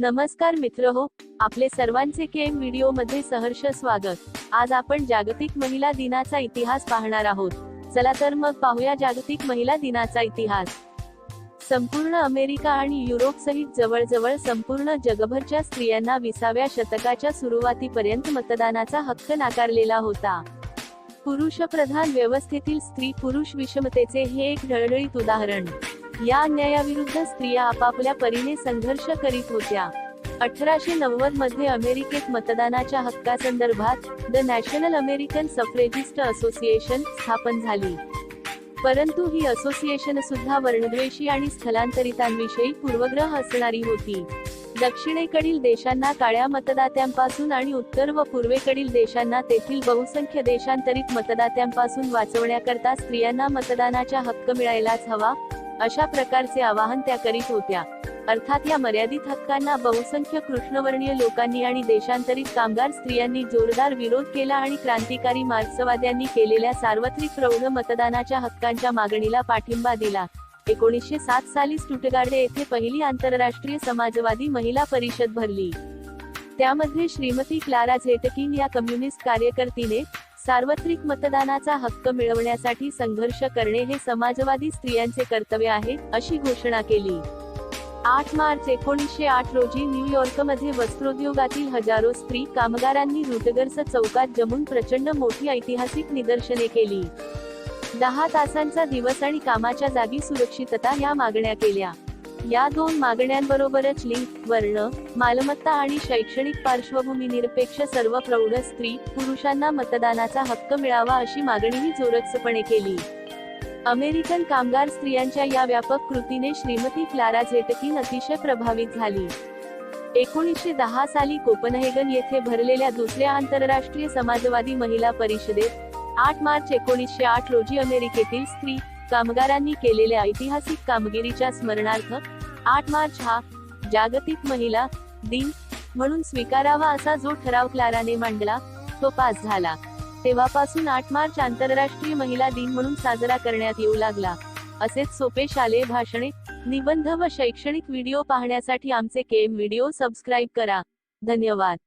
नमस्कार मित्र हो आपले सर्वांचे केम व्हिडिओमध्ये सहर्ष स्वागत. आज आपण जागतिक महिला दिनाचा इतिहास पाहणार आहोत. चला तर मग पाहूया जागतिक महिला दिनाचा इतिहास. संपूर्ण अमेरिका आणि युरोप सहित जवळजवळ संपूर्ण जगभरच्या स्त्रियांना विसाव्या शतकाच्या सुरुवातीपर्यंत मतदानाचा हक्क नाकारलेला होता. पुरुषप्रधान व्यवस्थेतील स्त्री पुरुष विषमतेचे हे एक ढळढळीत उदाहरण. या अन्यायाविरुद्ध स्त्रिया आपापल्या परीने संघर्ष करीत होत्या. अठराशे नव्वदमध्ये अमेरिकेत मतदानाच्या हक्कासंदर्भात the National American Suffragist Association स्थापन झाली. परंतु ही असोसिएशन सुद्धा वर्णद्वेषी आणि स्थलांतरितांविषयी पूर्वग्रह असणारी होती. दक्षिणेकडील देशांना काळ्या मतदात्यांपासून आणि उत्तर व पूर्वेकडील देशांना तेथील बहुसंख्य देशांतरित मतदात्यांपासून वाचवण्याकरता स्त्रियांना मतदानाचा हक्क मिळायलाच हवा अशा प्रकारचे आवाहन त्या करीत होत्या. अर्थात या मर्यादित हक्कांना बहुसंख्य कृष्णवर्णीय लोकांनी आणि देशांतरित कामगार स्त्रियांनी जोरदार विरोध केला आणि क्रांतिकारी मार्क्सवाद्यांनी केलेल्या सार्वत्रिक प्रौढ मतदानाच्या हक्कांच्या मागणीला पाठिंबा दिला. एकोणीसशे सात साली स्टुटगार्डे येथे पहिली आंतरराष्ट्रीय समाजवादी महिला परिषद भरली. त्यामध्ये श्रीमती क्लारा झेटकिन या कम्युनिस्ट कार्यकर्तीने सार्वत्रिक मतदानाचा हक्क मिळवण्यासाठी संघर्ष करणे हे समाजवादी स्त्रियांचे कर्तव्य आहे अशी घोषणा केली. आठ मार्च एकोणीसशे आठ रोजी न्यूयॉर्कमध्ये वस्त्रोद्योगातील हजारो स्त्री कामगारांनी रुटगर्स चौकात जमून प्रचंड मोठी ऐतिहासिक निदर्शने केली. दहा तासांचा दिवस आणि कामाच्या जागी सुरक्षितता या मागण्या केल्या. या दोन मागण्यांबरोबरच लिंग वर्ण मालमत्ता आणि शैक्षणिक पार्श्वभूमी निरपेक्ष सर्व प्रौढ स्त्री पुरुषांना मतदानाचा हक्क मिळावा अशी मागणीही जोरकसपणे केली. अमेरिकन कामगार स्त्रियांच्या या व्यापक कृतीने श्रीमती क्लारा झेटकिन अतिशय प्रभावित झाली. एकोणीसशे दहा साली कोपनहेगन येथे भरलेल्या दुसऱ्या आंतरराष्ट्रीय समाजवादी महिला परिषदेत आठ मार्च एकोणीसशे आठ रोजी अमेरिकेतील स्त्री कामगारांनी केलेल्या ऐतिहासिक कामगिरीच्या स्मरणार्थ आठ मार्च हा जागतिक महिला दिन म्हणून स्वीकारावा असा जो ठराव क्लाराने मांडला तो पास झाला. तेव्हापासून आठ मार्च आंतरराष्ट्रीय महिला दिन म्हणून साजरा करण्यात येऊ लागला. असेच सोपे शालेय भाषणे निबंध व शैक्षणिक व्हिडिओ पाहण्यासाठी आमचे केम व्हिडिओ सबस्क्राईब करा. धन्यवाद.